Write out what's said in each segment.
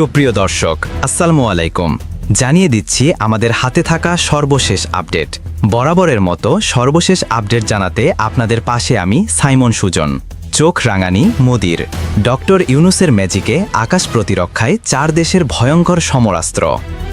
সুপ্রিয় দর্শক, আসসালামু আলাইকুম। জানিয়ে দিচ্ছি আমাদের হাতে থাকা সর্বশেষ আপডেট। বরাবরের মতো সর্বশেষ আপডেট জানাতে আপনাদের পাশে আমি সাইমন সুজন। চোখ রাঙানি মোদির। ডক্টর ইউনুসের ম্যাজিকে আকাশ প্রতিরক্ষায় চার দেশের ভয়ঙ্কর সমরাস্ত্র।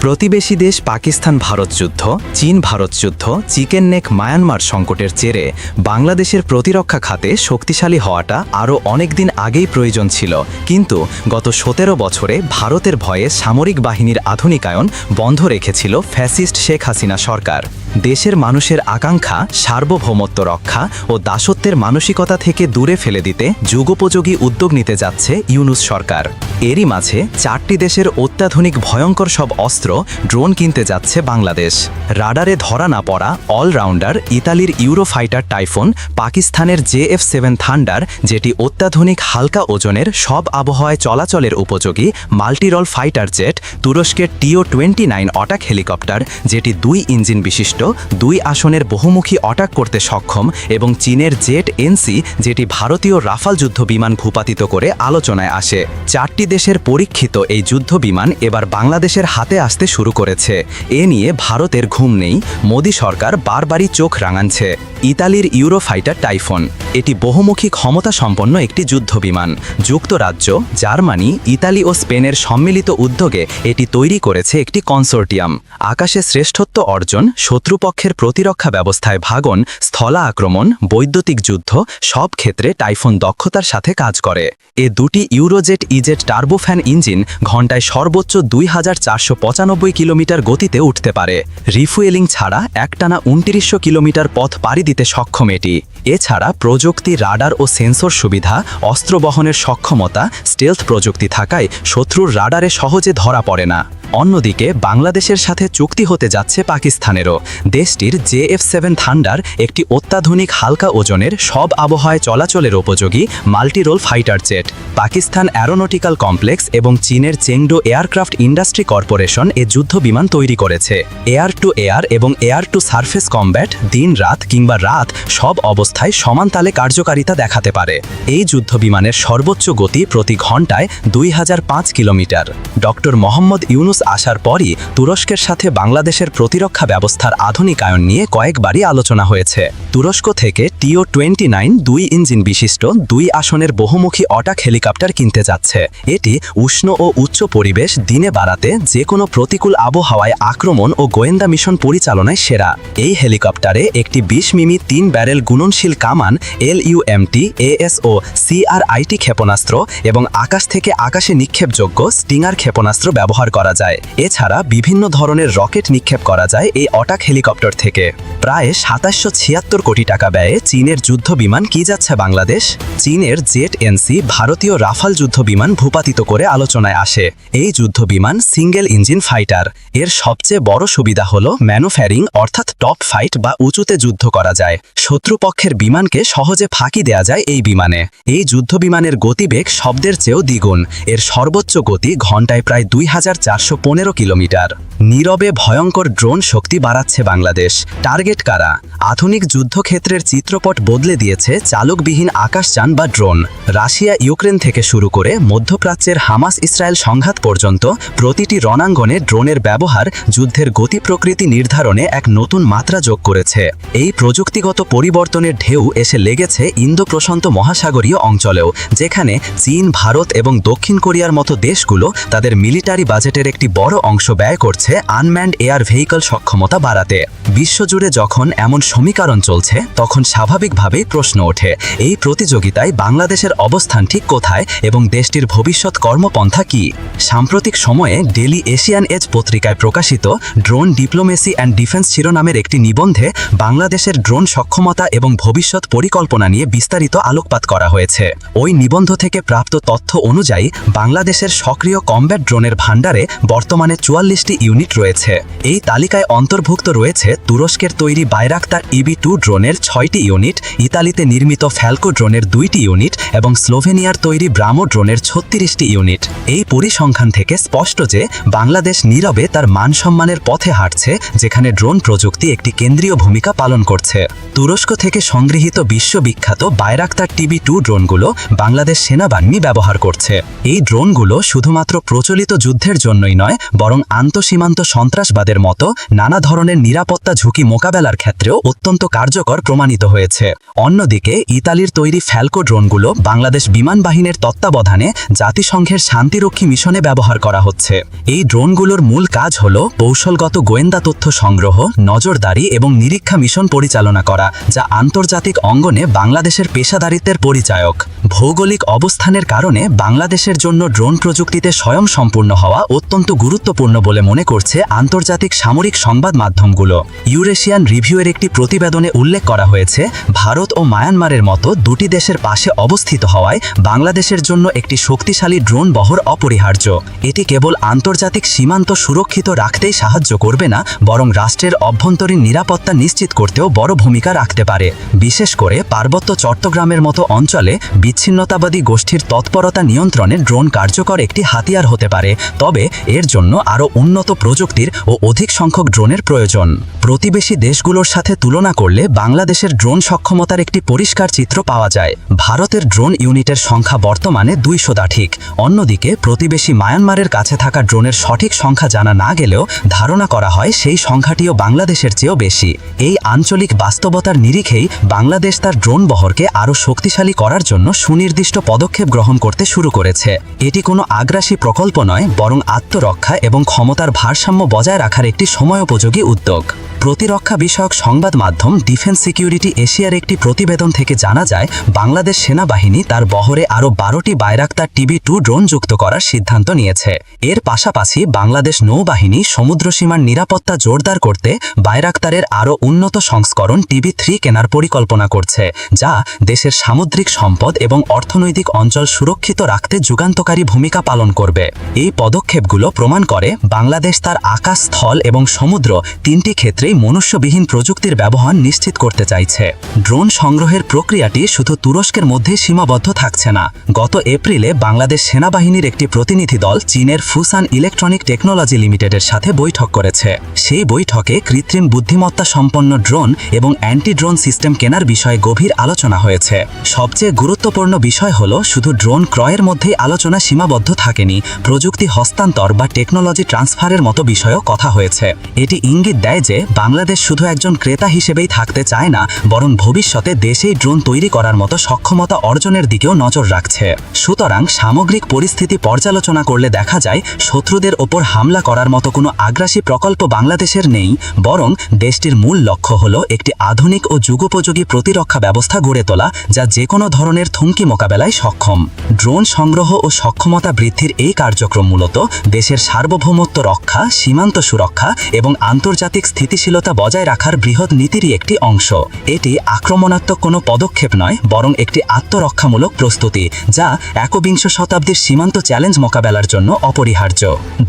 প্রতিবেশী দেশ পাকিস্তান ভারত যুদ্ধ, চীন ভারত যুদ্ধ, চিকেন নেক মায়ানমার সংকটের জেরে বাংলাদেশের প্রতিরক্ষা খাতে শক্তিশালী হওয়াটা আরও অনেক দিন আগেই প্রয়োজন ছিল। কিন্তু গত সতেরো বছরে ভারতের ভয়ে সামরিক বাহিনীর আধুনিকায়ন বন্ধ রেখেছিল ফ্যাসিস্ট শেখ হাসিনা সরকার। দেশের মানুষের আকাঙ্ক্ষা, সার্বভৌমত্ব রক্ষা ও দাসত্বের মানসিকতা থেকে দূরে ফেলে দিতে যুগোপযোগী উদ্যোগ নিতে যাচ্ছে ইউনুস সরকার। এরই মাঝে চারটি দেশের অত্যাধুনিক ভয়ঙ্কর সব অস্ত্র, ড্রোন কিনতে যাচ্ছে বাংলাদেশ। রাডারে ধরা না পড়া অলরাউন্ডার ইতালির ইউরোফাইটার টাইফোন, পাকিস্তানের জে এফ সেভেন থান্ডার, যেটি অত্যাধুনিক হালকা ওজনের সব আবহাওয়ায় চলাচলের উপযোগী মাল্টিরল ফাইটার জেট, তুরস্কের টিও টোয়েন্টি নাইন অটাক হেলিকপ্টার, যেটি দুই ইঞ্জিন বিশিষ্ট দুই আসনের বহুমুখী অটাক করতে সক্ষম এবং চীনের জেট এনসি যেটি ভারতীয় রাফাল যুদ্ধ বিমান ভূপাতিত করে আলোচনায় আসে। চারটি দেশের পরীক্ষিত এই যুদ্ধ বিমান এবার বাংলাদেশের হাতে আসতে শুরু করেছে। এ নিয়ে ভারতের ঘুম নেই, মোদী সরকার বারবারই চোখ রাঙানছে ইতালির ইউরোফাইটার টাইফোন, এটি বহুমুখী ক্ষমতা সম্পন্ন একটি যুদ্ধ বিমান। যুক্তরাজ্য, জার্মানি, ইতালি ও স্পেনের সম্মিলিত উদ্যোগে এটি তৈরি করেছে একটি কনসোর্টিয়াম। আকাশে শ্রেষ্ঠত্ব অর্জন শত্রুপক্ষের প্রতিরক্ষা ব্যবস্থায় ভাগন স্থলা আক্রমণ বৈদ্যুতিক যুদ্ধ সব ক্ষেত্রে টাইফোন দক্ষতার সাথে কাজ করে। এ দুটি ইউরোজেট ইজেট টার্বোফ্যান ইঞ্জিন ঘন্টায় সর্বোচ্চ দুই হাজার চারশো পঁচানব্বই কিলোমিটার গতিতে উঠতে পারে। রিফুয়েলিং ছাড়া একটানা উনত্রিশশো কিলোমিটার পথ পাড়ি দিতে সক্ষম এটি। এছাড়া প্রযুক্তি, রাডার ও সেন্সর সুবিধা, অস্ত্র বহনের সক্ষমতা, স্টেলথ প্রযুক্তি থাকায় শত্রুর রাডারে সহজে ধরা পড়ে না। অন্যদিকে বাংলাদেশের সাথে চুক্তি হতে যাচ্ছে পাকিস্তানেরও। দেশটির জে এফ সেভেন থান্ডার একটি অত্যাধুনিক হালকা ওজনের সব আবহাওয়ায় চলাচলের উপযোগী multirole fighter jet. Pakistan aeronautical complex এবং চীনের চেংডো এয়ারক্রাফট ইন্ডাস্ট্রি কর্পোরেশন এ যুদ্ধ বিমান তৈরি করেছে। এয়ার টু এয়ার এবং এয়ার টু সার্ফেস কমব্যাট দিন রাত কিংবা রাত সব অবস্থায় সমান তালে কার্যকারিতা দেখাতে পারে। এই যুদ্ধ বিমানের সর্বোচ্চ গতি প্রতি ঘন্টায় দুই হাজার পাঁচ কিলোমিটার। ডক্টর মোহাম্মদ ইউনুস আসার পরই তুরস্কের সাথে বাংলাদেশের প্রতিরক্ষা ব্যবস্থার আধুনিকায়ন নিয়ে কয়েকবারই আলোচনা হয়েছে। তুরস্ক থেকে টিও টোয়েন্টি নাইন দুই ইঞ্জিন বিশিষ্ট দুই আসনের বহুমুখী অটাক হেলিকপ্টার কিনতে যাচ্ছে। এটি উষ্ণ ও উচ্চ পরিবেশ, দিনে বাড়াতে যে কোনো প্রতিকূল আবহাওয়ায় আক্রমণ ও গোয়েন্দা মিশন পরিচালনায় সেরা। এই হেলিকপ্টারে একটি বিশ মিমি তিন ব্যারেল গুণনশীল কামান, এল ইউএমটি এএসও সিআরআইটি ক্ষেপণাস্ত্র এবং আকাশ থেকে আকাশে নিক্ষেপযোগ্য স্টিঙার ক্ষেপণাস্ত্র ব্যবহার করা যায়। এছাড়া বিভিন্ন ধরনের রকেট নিক্ষেপ করা যায়। এই অটাক হেলিকপ্টার থেকে। প্রায় সাতাশশো ছিয়াত্তর কোটি টাকা ব্যয়ে চীনের যুদ্ধ বিমান কি যাচ্ছে বাংলাদেশ? চীনের জেট এনসি ভারতীয় রাফাল যুদ্ধ বিমান ভূপাতিত করে আলোচনায় আসে। এই যুদ্ধ বিমান সিঙ্গেল ইঞ্জিন ফাইটার। এর সবচেয়ে বড় সুবিধা হল ম্যানুফ্যারিং অর্থাৎ টপ ফাইট বা উঁচুতে যুদ্ধ করা যায়। শত্রুপক্ষের বিমানকে সহজে ফাঁকি দেয়া যায় এই বিমানে। এই যুদ্ধ বিমানের গতিবেগ শব্দের চেয়েও দ্বিগুণ। এর সর্বোচ্চ গতি ঘন্টায় প্রায় দুই হাজার চারশো পনেরো কিলোমিটার। নীরবে ভয়ঙ্কর ড্রোন শক্তি বাড়াচ্ছে বাংলাদেশ। টার্গেট কারা? আধুনিক যুদ্ধক্ষেত্রের চিত্রপট বদলে দিয়েছে চালকবিহীন আকাশযান বা ড্রোন। রাশিয়া ইউক্রেন থেকে শুরু করে মধ্যপ্রাচ্যের হামাস ইসরায়েল সংঘাত পর্যন্ত প্রতিটি রণাঙ্গনে ড্রোনের ব্যবহার যুদ্ধের গতি প্রকৃতি নির্ধারণে এক নতুন মাত্রা যোগ করেছে। এই প্রযুক্তিগত পরিবর্তনের ঢেউ এসে লেগেছে ইন্দো প্রশান্ত মহাসাগরীয় অঞ্চলেও, যেখানে চীন, ভারত এবং দক্ষিণ কোরিয়ার মতো দেশগুলো তাদের মিলিটারি বাজেটের একটি বড় অংশ ব্যয় করছে আনম্যান্ড এয়ার ভেহিকল সক্ষমতা বাড়াতে। বিশ্বজুড়ে যখন এমন সমীকরণ চলছে, তখন স্বাভাবিকভাবেই প্রশ্ন ওঠে, এই প্রতিযোগিতায় বাংলাদেশের অবস্থান ঠিক কোথায় এবং দেশটির ভবিষ্যৎ কর্মপন্থা কি? সাম্প্রতিক সময়ে ডেলি এশিয়ান এজ পত্রিকায় প্রকাশিত ড্রোন ডিপ্লোমেসি অ্যান্ড ডিফেন্স শিরোনামের একটি নিবন্ধে বাংলাদেশের ড্রোন সক্ষমতা এবং ভবিষ্যৎ পরিকল্পনা নিয়ে বিস্তারিত আলোকপাত করা হয়েছে। ওই নিবন্ধ থেকে প্রাপ্ত তথ্য অনুযায়ী, বাংলাদেশের সক্রিয় কমব্যাট ড্রোনের ভাণ্ডারে বর্তমানে চুয়াল্লিশটি ইউনিট রয়েছে। এই তালিকায় অন্তর্ভুক্ত রয়েছে রয়েছে তুরস্কের তৈরি বাইরাক্তার ইবি টু ড্রোনের ছয়টি ইউনিট, ইতালিতে নির্মিত ফ্যালকো ড্রোনের দুইটি ইউনিট এবং স্লোভেনিয়ার তৈরি ব্রামো ড্রোনের ছত্রিশটি ইউনিট। এই পরিসংখ্যান থেকে স্পষ্ট যে বাংলাদেশ নীরবে তার মান সম্মানের পথে হাঁটছে, যেখানে ড্রোন প্রযুক্তি একটি কেন্দ্রীয় ভূমিকা পালন করছে। তুরস্ক থেকে সংগৃহীত বিশ্ববিখ্যাত বাইরাক্তার টিবি টু ড্রোনগুলো বাংলাদেশ সেনাবাহিনী ব্যবহার করছে। এই ড্রোনগুলো শুধুমাত্র প্রচলিত যুদ্ধের জন্যই নয়, বরং আন্তঃসীমান্ত সন্ত্রাসবাদের মতো নানা ধরনের নিরাপত্তা ঝুঁকি মোকাবেলার ক্ষেত্রেও অত্যন্ত কার্যকর প্রমাণিত হয়েছে। অন্যদিকে, ইতালির তৈরি ফ্যালকো ড্রোনগুলো বাংলাদেশ বিমান বাহিনীর তত্ত্বাবধানে জাতিসংঘের শান্তিরক্ষী মিশনে ব্যবহার করা হচ্ছে। এই ড্রোনগুলোর মূল কাজ হল কৌশলগত গোয়েন্দা তথ্য সংগ্রহ, নজরদারি এবং নিরীক্ষা মিশন পরিচালনা করা, যা আন্তর্জাতিক অঙ্গনে বাংলাদেশের পেশাদারিত্বের পরিচায়ক। ভৌগোলিক অবস্থানের কারণে বাংলাদেশের জন্য ড্রোন প্রযুক্তিতে স্বয়ং সম্পূর্ণ হওয়া অত্যন্ত গুরুত্বপূর্ণ বলে মনে করছে আন্তর্জাতিক সামরিক সংবাদ মাধ্যমগুলো। ইউরেশিয়ান রিভিউয়ের একটি প্রতিবেদনে উল্লেখ করা হয়েছে, ভারত ও মায়ানমারের মতো দুটি দেশের পাশে অবস্থিত হওয়ায় বাংলাদেশের জন্য একটি শক্তিশালী ড্রোন বহর অপরিহার্য। এটি কেবল আন্তর্জাতিক সীমান্ত সুরক্ষিত রাখতেই সাহায্য করবে না, বরং রাষ্ট্রের অভ্যন্তরীণ নিরাপত্তা নিশ্চিত করতেও বড় ভূমিকা রাখতে পারে। বিশেষ করে পার্বত্য চট্টগ্রামের মতো অঞ্চলে বিচ্ছিন্নতাবাদী গোষ্ঠীর তৎপরতা নিয়ন্ত্রণে ড্রোন কার্যকর একটি হাতিয়ার হতে পারে, তবে এর জন্য আরও উন্নত প্রযুক্তির ও অধিক সংখ্যক ড্রোনের প্রয়োজন। প্রতিবেশী দেশগুলোর সাথে তুলনা করলে বাংলাদেশের ড্রোন সক্ষমতার একটি পরিষ্কার চিত্র পাওয়া যায়। ভারতের ড্রোন ইউনিটের সংখ্যা বর্তমানে দুইশো ঠিক অন্যদিকে, প্রতিবেশী মায়ানমারের কাছে থাকা ড্রোনের সঠিক সংখ্যা জানা না গেলেও ধারণা করা হয় সেই সংখ্যাটিও বাংলাদেশের চেয়েও বেশি। এই আঞ্চলিক বাস্তবতার নিরিখেই বাংলাদেশ তার ড্রোন বহরকে আরও শক্তিশালী করার জন্য সুনির্দিষ্ট পদক্ষেপ গ্রহণ করতে শুরু করেছে। এটি কোনো আগ্রাসী প্রকল্প নয়, বরং আত্মরক্ষা এবং ক্ষমতার ভারসাম্য বজায় রাখার একটি সময়োপযোগী উদ্যোগ। প্রতিরক্ষা বিষয়ক সংবাদ মাধ্যম ডিফেন্স সিকিউরিটি এশিয়ার একটি প্রতিবেদন থেকে জানা যায়, বাংলাদেশ সেনাবাহিনী তার বহরে আরও বারোটি বাইরাক্তার টিভি টু ড্রোন যুক্ত করার সিদ্ধান্ত নিয়েছে। এর পাশাপাশি বাংলাদেশ নৌবাহিনী সমুদ্রসীমার নিরাপত্তা জোরদার করতে বাইরাক্তারের আরও উন্নত সংস্করণ টিভি থ্রি কেনার পরিকল্পনা করছে, যা দেশের সামুদ্রিক সম্পদ এবং অর্থনৈতিক অঞ্চল সুরক্ষিত রাখতে যুগান্তকারী ভূমিকা পালন করবে। এই পদক্ষেপগুলো প্রমাণ করে বাংলাদেশ তার আকাশ, স্থল এবং সমুদ্র তিনটি ক্ষেত্রেই মনুষ্যবিহীন প্রযুক্তির ব্যবহার নিশ্চিত করতে চাইছে। ড্রোন সংগ্রহের প্রক্রিয়াটি শুধু তুরস্কের মধ্যে সীমাবদ্ধ থাকছে না। গত এপ্রিলে বাংলাদেশ সেনাবাহিনীর একটি প্রতিনিধি দল চীনের ফুসান ইলেকট্রনিক টেকনোলজি লিমিটেডের সাথে বৈঠক করেছে। সেই বৈঠকে কৃত্রিম বুদ্ধিমত্তা সম্পন্ন ড্রোন এবং অ্যান্টি ড্রোন সিস্টেম কেনার বিষয়ে গভীর আলোচনা হয়েছে। সবচেয়ে গুরুত্বপূর্ণ বিষয় হল, শুধু ড্রোন ক্রয়ের মধ্যেই আলোচনা সীমাবদ্ধ থাকেনি, প্রযুক্তি হস্তান্তর বা টেকনোলজি ট্রান্সফারের মতো বিষয়েও কথা হয়েছে। এটি ইঙ্গিত দেয় যে, বাংলাদেশ শুধু একজন ক্রেতা হিসেবেই থাকতে চায় না, বরং ভবিষ্যতে দেশেই ড্রোন তৈরি করার মতো সক্ষমতা অর্জনের দিকেও নজর রাখছে। সুতরাং সামগ্রিক পরিস্থিতি পর্যালোচনা করলে দেখা যায়, শত্রুদের ওপর হামলা করার মতো কোনো আগ্রাসী প্রকল্প বাংলাদেশের নেই, বরং দেশটির মূল লক্ষ্য হল একটি আধুনিক ও যুগোপযোগী প্রতিরক্ষা ব্যবস্থা গড়ে তোলা, যা যে কোনো ধরনের থুমকি মোকাবেলায় সক্ষম। ড্রোন সংগ্রহ ও সক্ষমতা বৃদ্ধির এই কার্যক্রম মূলত দেশের সার্বভৌমত্ব রক্ষা, সীমান্ত সুরক্ষা এবং আন্তর্জাতিক স্থিতিশীলতা বজায় রাখার বৃহৎ নীতিরই একটি অংশ। এটি আক্রমণাত্মক কোনো পদক্ষেপ নয়, বরং একটি আত্মরক্ষামূলক প্রস্তুতি, যা একবিংশ শতাব্দীর সীমান্ত চ্যালেঞ্জ মোকাবেলার জন্য অপরিহার্য।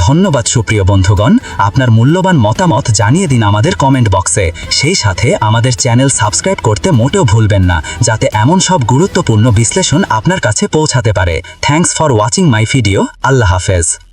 ধন্যবাদ সুপ্রিয় বন্ধুগণ, আপনার মূল্যবান মতামত জানিয়ে দিন আমাদের কমেন্ট বক্সে। সেই সাথে আমাদের চ্যানেল সাবস্ক্রাইব করতে মোটেও ভুলবেন না, যাতে এমন সব গুরুত্বপূর্ণ বিশ্লেষণ আপনার কাছে পৌঁছাতে পারে। Thanks for watching my video আল্লাহ হাফেজ।